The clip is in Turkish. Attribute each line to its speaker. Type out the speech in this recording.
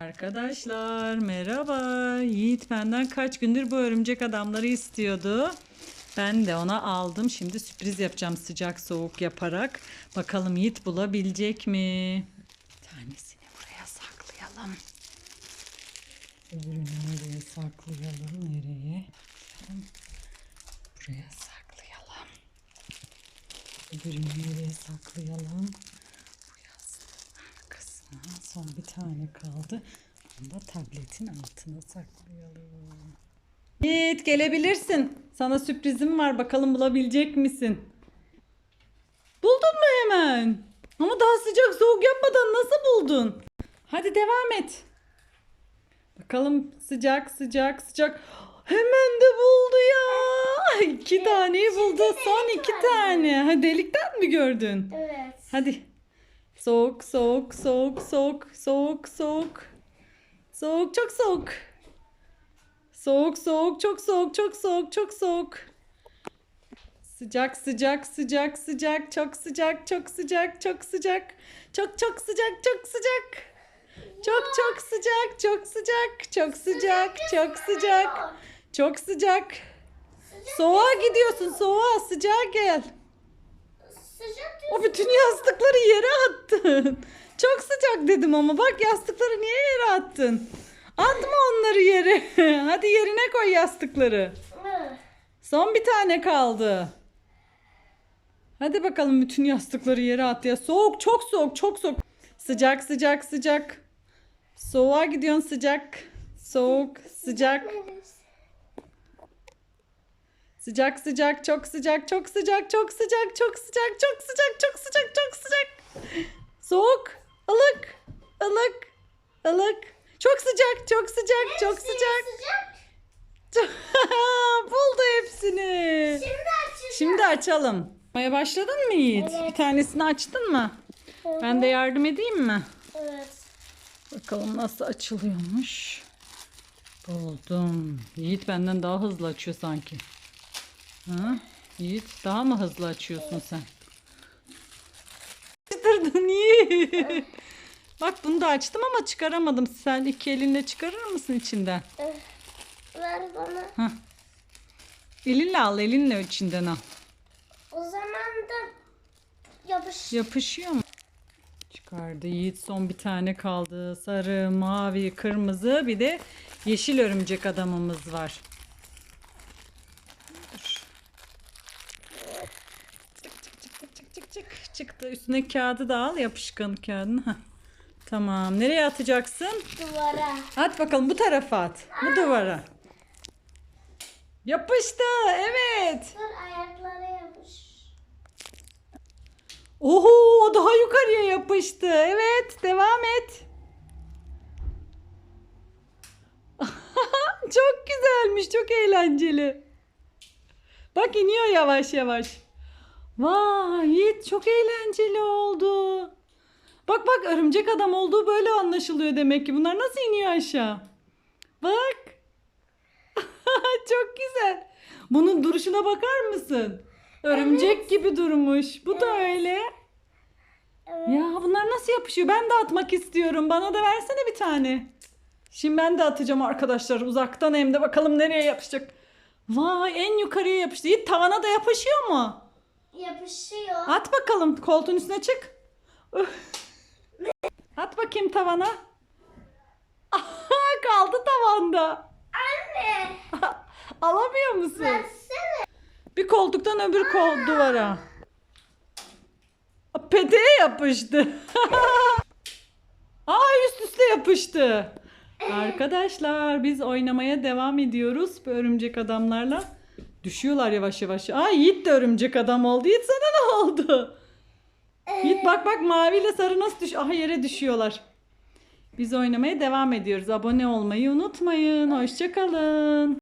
Speaker 1: Arkadaşlar merhaba. Yiğit benden kaç gündür bu örümcek adamları istiyordu. Ben de ona aldım. Şimdi sürpriz yapacağım sıcak soğuk yaparak. Bakalım Yiğit bulabilecek mi? Bir tanesini buraya saklayalım. Öbürünü nereye saklayalım? Nereye? Buraya saklayalım. Öbürünü nereye saklayalım? Son bir tane kaldı. Onu da tabletin altına saklayalım. Yiğit gelebilirsin. Sana sürprizim var. Bakalım bulabilecek misin? Buldun mu hemen? Ama daha sıcak soğuk yapmadan nasıl buldun? Hadi devam et. Bakalım sıcak sıcak sıcak. Hemen de buldu ya. İki taneyi buldu. Son iki tane. Ha, delikten mi gördün?
Speaker 2: Evet.
Speaker 1: Hadi. Soğuk, soğuk, soğuk, soğuk, soğuk, soğuk. Soğuk, çok soğuk. Soğuk, soğuk, çok soğuk, çok soğuk, çok soğuk. Sıcak, sıcak, sıcak, sıcak, çok sıcak, çok sıcak, çok sıcak. Çok çok sıcak, çok sıcak. Çok çok sıcak, çok sıcak, çok sıcak, çok sıcak. Çok sıcak. Soğuğa gidiyorsun, soğuğa, sıcağa gel.
Speaker 2: Sıcak
Speaker 1: O bütün yastıkları yere attın. Çok sıcak dedim ama bak yastıkları niye yere attın? Atma onları yere. Hadi yerine koy yastıkları. Son bir tane kaldı. Hadi bakalım bütün yastıkları yere at ya. Soğuk, çok soğuk, çok soğuk. Sıcak, sıcak, sıcak. Soğuğa gidiyorsun sıcak. Soğuk, sıcak. Sıcak sıcak çok sıcak çok sıcak çok sıcak çok sıcak çok sıcak çok sıcak çok sıcak. Soğuk, ılık, ılık, ılık. Çok sıcak çok sıcak çok sıcak.
Speaker 2: Sıcak.
Speaker 1: Buldu hepsini.
Speaker 2: Şimdi açacağım.
Speaker 1: Şimdi açalım. Maya başladın mı Yiğit?
Speaker 2: Evet.
Speaker 1: Bir tanesini açtın mı? Ben de yardım edeyim mi?
Speaker 2: Evet.
Speaker 1: Bakalım nasıl açılıyormuş. Buldum. Yiğit benden daha hızlı açıyor sanki. Ha? Yiğit daha mı hızlı açıyorsun sen? Çıtırdın Yiğit. Bak bunu da açtım ama çıkaramadım. Sen iki elinle çıkarır mısın içinden?
Speaker 2: Ver bana.
Speaker 1: Elinle al, elinle içinden al.
Speaker 2: O zaman da yapış.
Speaker 1: Yapışıyor mu? Çıkardı. Yiğit son bir tane kaldı. Sarı, mavi, kırmızı bir de yeşil örümcek adamımız var. Dur. Çık çık çık çık çık çık çık. Çıktı. Üstüne kağıdı da al. Yapışkan kağıdını. Heh. Tamam. Nereye atacaksın?
Speaker 2: Duvara.
Speaker 1: At bakalım bu tarafa at. Bu duvara. Yapıştı. Evet.
Speaker 2: Dur ayaklara yapış.
Speaker 1: Oho daha yukarıya yapıştı. Evet devam et. çok güzelmiş çok eğlenceli. Bak iniyor yavaş yavaş. Vay Yiğit çok eğlenceli oldu. Bak bak örümcek adam olduğu böyle anlaşılıyor demek ki. Bunlar nasıl iniyor aşağı? Bak. çok güzel. Bunun duruşuna bakar mısın? Örümcek gibi durmuş. Bu da öyle.
Speaker 2: Evet.
Speaker 1: Ya bunlar nasıl yapışıyor? Ben de atmak istiyorum. Bana da versene bir tane. Şimdi ben de atacağım arkadaşlar. Uzaktan hem de bakalım nereye yapışacak. Vay en yukarıya yapıştı. Tavana da yapışıyor mu?
Speaker 2: Yapışıyor.
Speaker 1: At bakalım koltuğun üstüne çık. At bakayım tavana. Kaldı tavanda.
Speaker 2: Anne.
Speaker 1: Alamıyor musun?
Speaker 2: Versene.
Speaker 1: Bir koltuktan öbür kol duvara. Peteğe yapıştı. Aa üst üste yapıştı. Arkadaşlar biz oynamaya devam ediyoruz bu örümcek adamlarla. Düşüyorlar yavaş yavaş. Aa Yiğit de örümcek adam oldu. Yiğit sana ne oldu? Yiğit bak bak maviyle sarı nasıl düş... Aha yere düşüyorlar. Biz oynamaya devam ediyoruz. Abone olmayı unutmayın. Hoşçakalın.